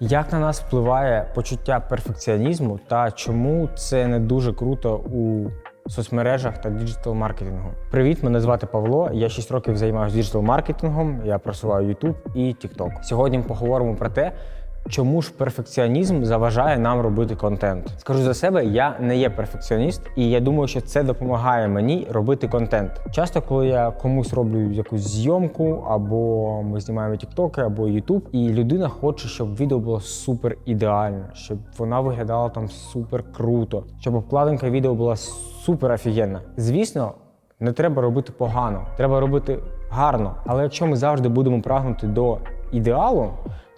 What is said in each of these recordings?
Як на нас впливає почуття перфекціонізму та чому це не дуже круто у соцмережах та діджитал-маркетингу? Привіт, мене звати Павло. Я 6 років займаюся діджитал-маркетингом. Я просуваю YouTube і TikTok. Сьогодні ми поговоримо про те. Чому ж перфекціонізм заважає нам робити контент? Скажу за себе, я не є перфекціоніст, і я думаю, що це допомагає мені робити контент. Часто, коли я комусь роблю якусь зйомку, або ми знімаємо тіктоки, або YouTube, і людина хоче, щоб відео було супер ідеально, щоб вона виглядала там супер круто, щоб обкладинка відео була супер офігенна. Звісно, не треба робити погано, треба робити гарно. Але якщо ми завжди будемо прагнути до ідеалу,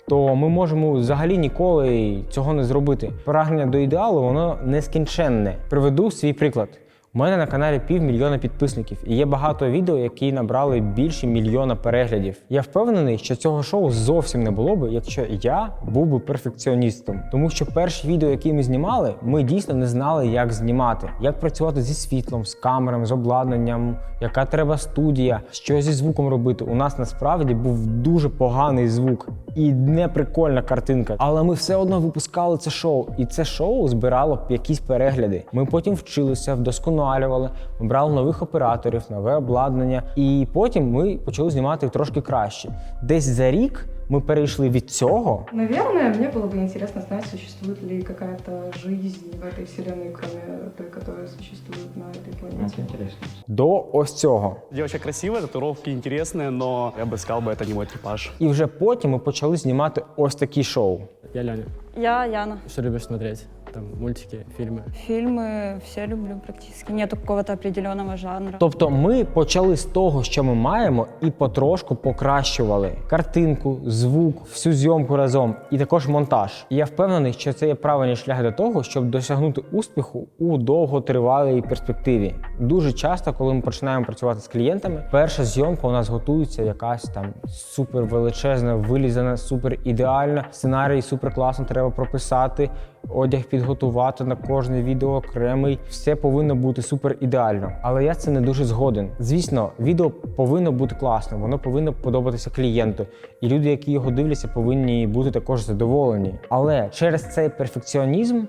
то ми можемо взагалі ніколи цього не зробити. Прагнення до ідеалу воно нескінченне. Приведу свій приклад. У мене на каналі півмільйона підписників, і є багато відео, які набрали більше мільйона переглядів. Я впевнений, що цього шоу зовсім не було би, якщо я був би перфекціоністом. Тому що перші відео, які ми знімали, ми дійсно не знали, як знімати, як працювати зі світлом, з камерами, з обладнанням, яка треба студія, що зі звуком робити. У нас насправді був дуже поганий звук і неприкольна картинка. Але ми все одно випускали це шоу, і це шоу збирало якісь перегляди. Ми потім вчилися, вдосконалювали, ми брали нових операторів, нове обладнання, і потім ми почали знімати трошки краще. Десь за рік ми перейшли від цього. Наверное, мне было бы интересно знать, существует ли какая-то жизнь в этой вселенной, кроме той, которая существует на этой планете. интересно. До ось цього. Девочка красивая, татуировки интересные, но я бы сказал бы, это не мой типаж. І вже потім ми почали знімати ось такі шоу. Я Ляня. Я Яна. Что любишь смотреть? Там мультики, фильмы. Фильмы все люблю практически. Нету какого-то определенного жанра. Тобто ми почали з того, що ми маємо, і потрошку покращували картинку, звук, всю зйомку разом, і також монтаж. І я впевнений, що це є правильний шлях до того, щоб досягнути успіху у довготривалій перспективі. Дуже часто, коли ми починаємо працювати з клієнтами, перша зйомка у нас готується якась там супер величезна, вилізана, супер ідеальна. Сценарій супер класно треба прописати. Одяг підготувати на кожне відео окремий, все повинно бути супер ідеально. Але я це не дуже згоден. Звісно, відео повинно бути класним, воно повинно подобатися клієнту, і люди, які його дивляться, повинні бути також задоволені. Але через цей перфекціонізм.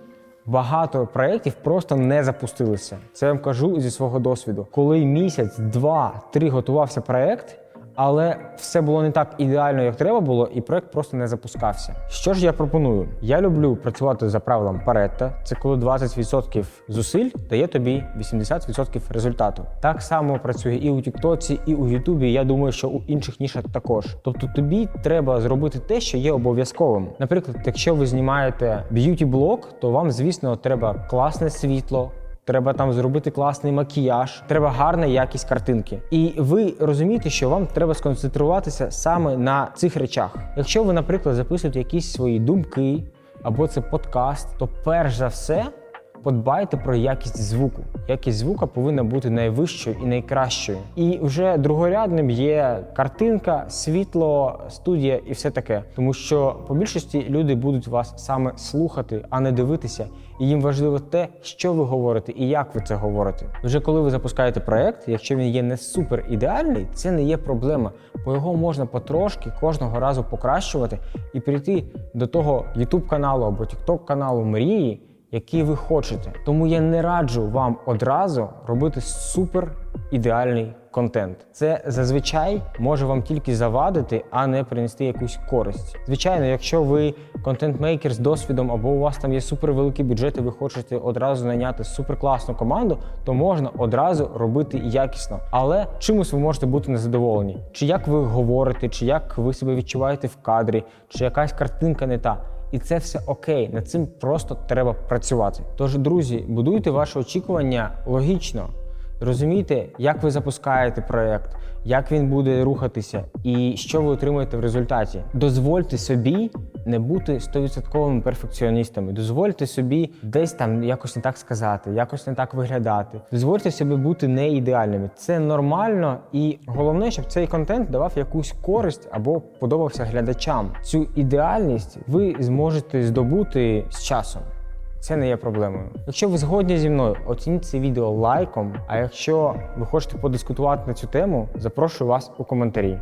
Багато проєктів просто не запустилися. Це я вам кажу зі свого досвіду. Коли місяць, два, три готувався проєкт, але все було не так ідеально, як треба було, і проект просто не запускався. Що ж я пропоную? Я люблю працювати за правилом Паретта. Це коли 20% зусиль дає тобі 80% результату. Так само працює і у Тіктоці, і у Ютубі. Я думаю, що у інших нішах також. Тобто тобі треба зробити те, що є обов'язковим. Наприклад, якщо ви знімаєте б'юті-блог, то вам, звісно, треба класне світло. Треба там зробити класний макіяж, треба гарна якість картинки. І ви розумієте, що вам треба сконцентруватися саме на цих речах. Якщо ви, наприклад, записуєте якісь свої думки або це подкаст, то перш за все подбайте про якість звуку. Якість звука повинна бути найвищою і найкращою. І вже другорядним є картинка, світло, студія і все таке. Тому що по більшості люди будуть вас саме слухати, а не дивитися. І їм важливо те, що ви говорите і як ви це говорите. Вже коли ви запускаєте проект, якщо він є не супер ідеальний, це не є проблема, бо його можна потрошки кожного разу покращувати і прийти до того YouTube каналу або TikTok каналу мрії, який ви хочете. Тому я не раджу вам одразу робити супер ідеальний контент. Це зазвичай може вам тільки завадити, а не принести якусь користь. Звичайно, якщо ви контент-мейкер з досвідом, або у вас там є супер великий бюджет, і ви хочете одразу найняти суперкласну команду, то можна одразу робити якісно. Але чимось ви можете бути незадоволені. Чи як ви говорите, чи як ви себе відчуваєте в кадрі, чи якась картинка не та. І це все окей, над цим просто треба працювати. Тож, друзі, будуйте ваші очікування логічно. Розумійте, як ви запускаєте проект, як він буде рухатися і що ви отримуєте в результаті. Дозвольте собі не бути 100% перфекціоністами. Дозвольте собі десь там якось не так сказати, якось не так виглядати. Дозвольте собі бути не ідеальними. Це нормально, і головне, щоб цей контент давав якусь користь або подобався глядачам. Цю ідеальність ви зможете здобути з часом. Це не є проблемою. Якщо ви згодні зі мною, оцініть це відео лайком. А якщо ви хочете подискутувати на цю тему, запрошую вас у коментарі.